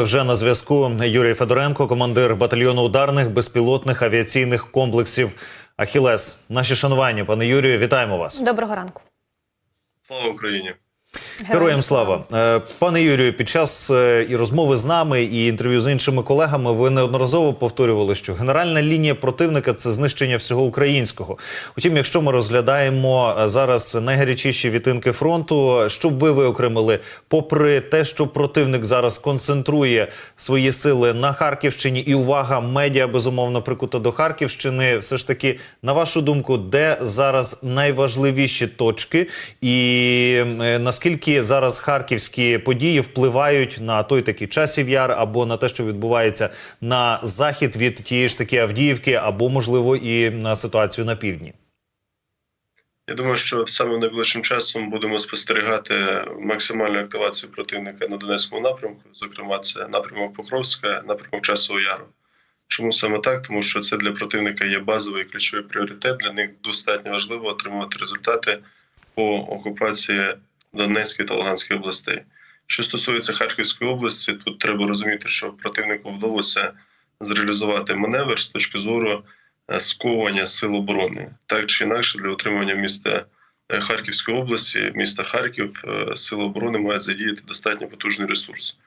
Вже на зв'язку Юрій Федоренко, командир батальйону ударних безпілотних авіаційних комплексів Ахілес. Наші шанування, пане Юрію, вітаємо вас. Доброго ранку. Слава Україні! Героям слава, Е, пане Юрію. Під час е, і розмови з нами, і інтерв'ю з іншими колегами, ви неодноразово повторювали, що генеральна лінія противника це знищення всього українського. Утім, якщо ми розглядаємо е, зараз найгарячіші відтинки фронту, що б ви виокремили, попри те, що противник зараз концентрує свої сили на Харківщині, і увага медіа безумовно прикута до Харківщини. Все ж таки, на вашу думку, де зараз найважливіші точки, і е, наскільки зараз харківські події впливають на той такий часів яр або на те, що відбувається на захід від тієї ж таки Авдіївки, або можливо і на ситуацію на півдні? Я думаю, що саме найближчим часом будемо спостерігати максимальну активацію противника на Донецькому напрямку. Зокрема, це напрямок Покровська, напрямок Часового Яру. Чому саме так? Тому що це для противника є базовий ключовий пріоритет. Для них достатньо важливо отримувати результати по окупації Донецької та Луганської областей. Що стосується Харківської області, тут треба розуміти, що противнику вдалося зреалізувати маневр з точки зору е, сковування сил оборони, так чи інакше, для отримання міста е, Харківської області, міста Харків, е, сили оборони мають задіяти достатньо потужний ресурс.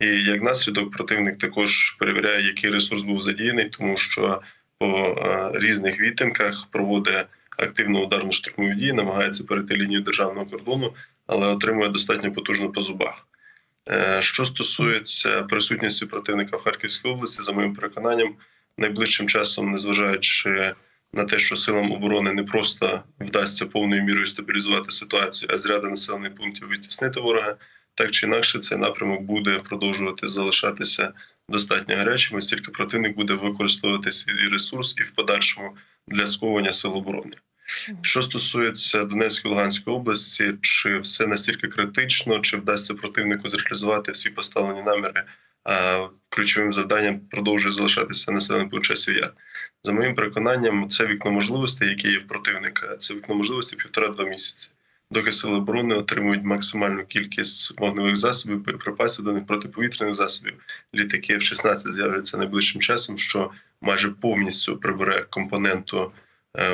І як наслідок, противник також перевіряє, який ресурс був задіяний, тому що по різних відтинках проводить активно ударно штурмові дії, намагається перейти лінію державного кордону, але отримує достатньо потужно по зубах. Е, Що стосується присутності противника в Харківській області, за моїм переконанням, найближчим часом, незважаючи на те, що силам оборони не просто вдасться повною мірою стабілізувати ситуацію, а з ряду населених пунктів відтіснити ворога, так чи інакше цей напрямок буде продовжувати залишатися достатньо гарячим, оскільки противник буде використовувати свій ресурс і в подальшому для сковування сил оборони. Що стосується Донецької Луганської області, чи все настільки критично, чи вдасться противнику зреалізувати всі поставлені наміри? А ключовим завданням продовжує залишатися населений пункт яр. За моїм переконанням, це вікно можливостей, яке є в противника. Це вікно можливостей півтора-два місяці. Доки сили оборони отримують максимальну кількість вогневих засобів, боєприпасів до них протиповітряних засобів. Літаки F-16 з'являться найближчим часом, що майже повністю прибере компоненту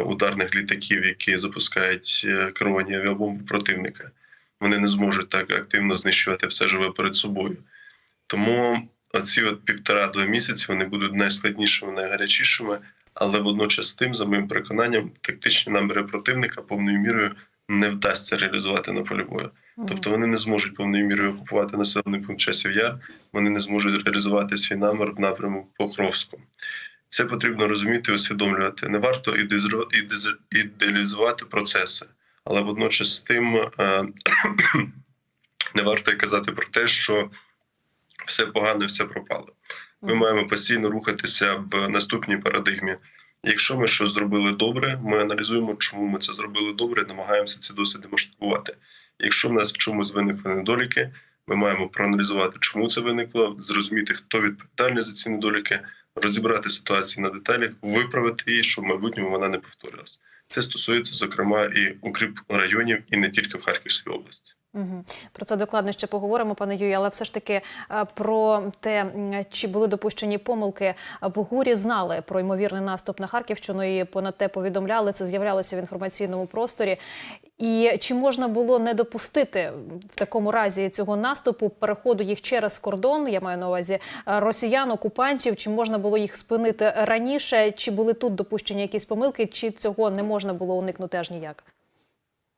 ударних літаків, які запускають е, керовані авіабомби противника. Вони не зможуть так активно знищувати все живе перед собою. Тому оці от півтора-два місяці вони будуть найскладнішими, найгарячішими, але водночас тим, за моїм переконанням, тактичні наміри противника повною мірою не вдасться реалізувати на полі бою. Тобто вони не зможуть повною мірою окупувати населений пункт часів яр, вони не зможуть реалізувати свій намір в напрямку Покровську. Це потрібно розуміти і усвідомлювати. Не варто ідеалізувати процеси, але водночас з тим е, не варто казати про те, що все погано, і все пропало. Ми маємо постійно рухатися в наступній парадигмі. Якщо ми щось зробили добре, ми аналізуємо, чому ми це зробили добре, намагаємося ці досвіди масштабувати. Якщо в нас в чомусь виникли недоліки, ми маємо проаналізувати, чому це виникло, зрозуміти, хто відповідальний за ці недоліки, розібрати ситуацію на деталях, виправити її, щоб в майбутньому вона не повторилась. Це стосується зокрема і укріп районів, і не тільки в Харківській області. Угу. Про це докладно ще поговоримо, пане Юрію, але все ж таки е, про те, чи були допущені помилки в ГУРі, знали про ймовірний наступ на Харківщину і понад те повідомляли. Це з'являлося в інформаційному просторі. І чи можна було не допустити в такому разі цього наступу, переходу їх через кордон? Я маю на увазі е, росіян, окупантів. Чи можна було їх спинити раніше? Чи були тут допущені якісь помилки, чи цього не можна було уникнути аж ніяк?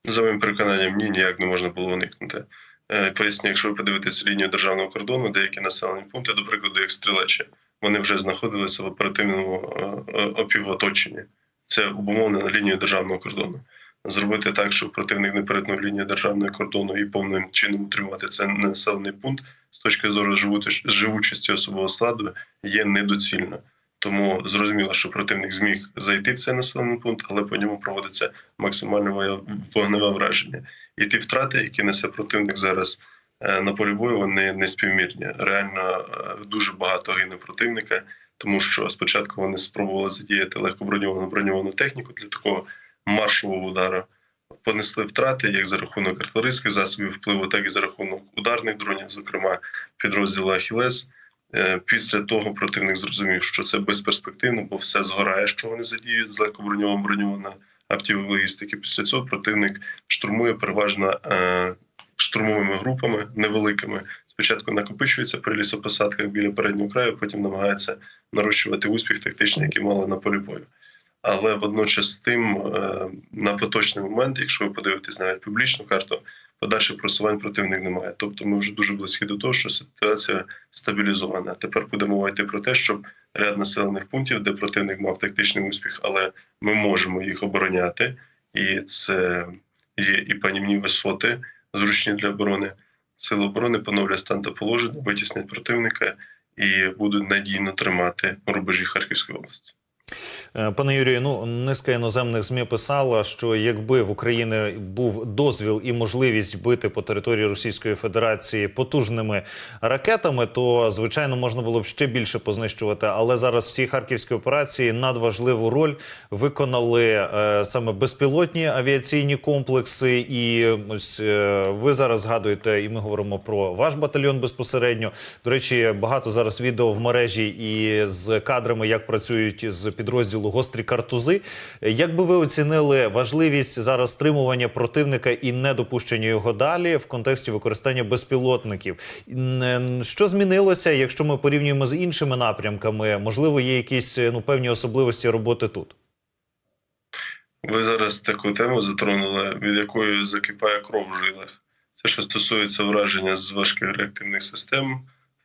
За моїм переконанням, ні, ніяк не можна було уникнути. Е, Поясню, якщо ви подивитесь лінію державного кордону, деякі населені пункти, до прикладу, як Стрілечі, вони вже знаходилися в оперативному е, опівоточенні. Це обумовлено лінією державного кордону. Зробити так, щоб противник не перетнув лінію державного кордону і повним чином утримувати цей населений пункт з точки зору живучості особового складу є недоцільно. Тому зрозуміло, що противник зміг зайти в цей населений пункт, але по ньому проводиться максимальне вогневе враження. І ті втрати, які несе противник зараз е, на полі бою, вони не співмірні. Реально е, дуже багато гине противника, тому що спочатку вони спробували задіяти легкоброньовану броньовану техніку для такого маршового удару. Понесли втрати як за рахунок артилерійських засобів впливу, так і за рахунок ударних дронів, зокрема підрозділу Ахілес. Е, Після того противник зрозумів, що це безперспективно, бо все згорає, що вони задіють з легкоброньовим броньована автівок логістики. Після цього противник штурмує переважно е, штурмовими групами невеликими. Спочатку накопичується при лісопосадках біля переднього краю, потім намагається нарощувати успіх тактичний, який мали на полі бою. Але водночас тим, е, на поточний момент, якщо ви подивитесь навіть публічну карту, подальших просувань противник немає. Тобто ми вже дуже близькі до того, що ситуація стабілізована. Тепер буде мова йти про те, щоб ряд населених пунктів, де противник мав тактичний успіх, але ми можемо їх обороняти, і це є і панівні висоти, зручні для оборони. Сили оборони поновлять стан та положення, витіснять противника і будуть надійно тримати рубежі Харківської області. Е, Пане Юрію, ну низка іноземних змі писала, що якби в Україні був дозвіл і можливість бити по території Російської Федерації потужними ракетами, то звичайно можна було б ще більше познищувати. Але зараз всі харківські операції надважливу роль виконали е, саме безпілотні авіаційні комплекси. І ось е, ви зараз згадуєте, і ми говоримо про ваш батальйон безпосередньо. До речі, багато зараз відео в мережі і з кадрами, як працюють з підрозділу гострі картузи. Як би ви оцінили важливість зараз стримування противника і недопущення його далі в контексті використання безпілотників? Що змінилося, якщо ми порівнюємо з іншими напрямками? Можливо, є якісь ну певні особливості роботи тут? Ви зараз таку тему затронули, від якої закипає кров в жилах. Це що стосується враження з важких реактивних систем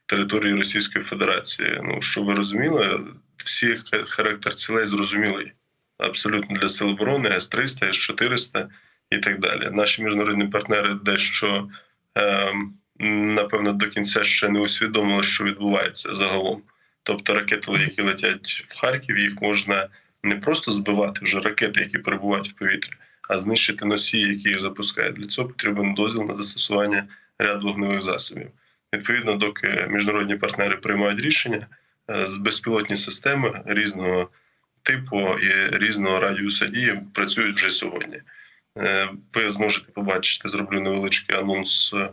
території Російської Федерації. Ну щоб ви розуміли, всі характер цілей зрозумілий абсолютно для сил оборони, С-300, С-400 і так далі. Наші міжнародні партнери дещо ем, напевно до кінця ще не усвідомили, що відбувається загалом. Тобто ракети, які летять в Харків, їх можна не просто збивати вже ракети, які перебувають в повітрі, а знищити носії, які їх запускають. Для цього потрібен дозвіл на застосування ряду вогневих засобів. Відповідно, доки міжнародні партнери приймають рішення, безпілотні системи різного типу і різного радіусу дії працюють вже сьогодні. Е, Ви зможете побачити, зроблю невеличкий анонс е,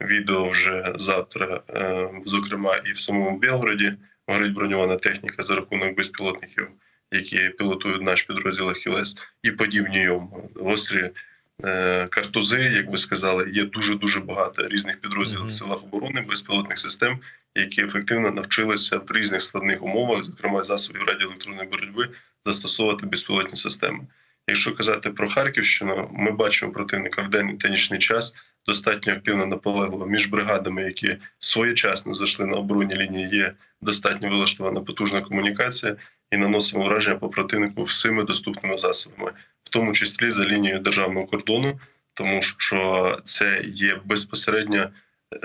відео вже завтра, е, зокрема і в самому Білгороді горить броньована техніка за рахунок безпілотників, які пілотують наш підрозділ Ахілес, і подібні йому гострі е, картузи, як ви сказали, є дуже дуже багато різних підрозділів Мгм. в силах оборони, безпілотних систем, які ефективно навчилися в різних складних умовах, зокрема засобів радіоелектронної боротьби, застосовувати безпілотні системи. Якщо казати про Харківщину, ми бачимо противника в день та нічний час достатньо активно наполегливо між бригадами, які своєчасно зайшли на оборонні лінії. Є достатньо вилаштована потужна комунікація і наносимо враження по противнику всіми доступними засобами, в тому числі за лінією державного кордону, тому що це є безпосередня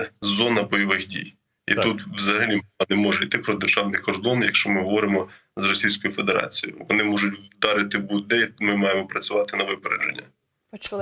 е, зона бойових дій. І Так. тут взагалі не може йти про державний кордон, якщо ми говоримо з Російською Федерацією. Вони можуть вдарити будь-де, ми маємо працювати на випередження. Почули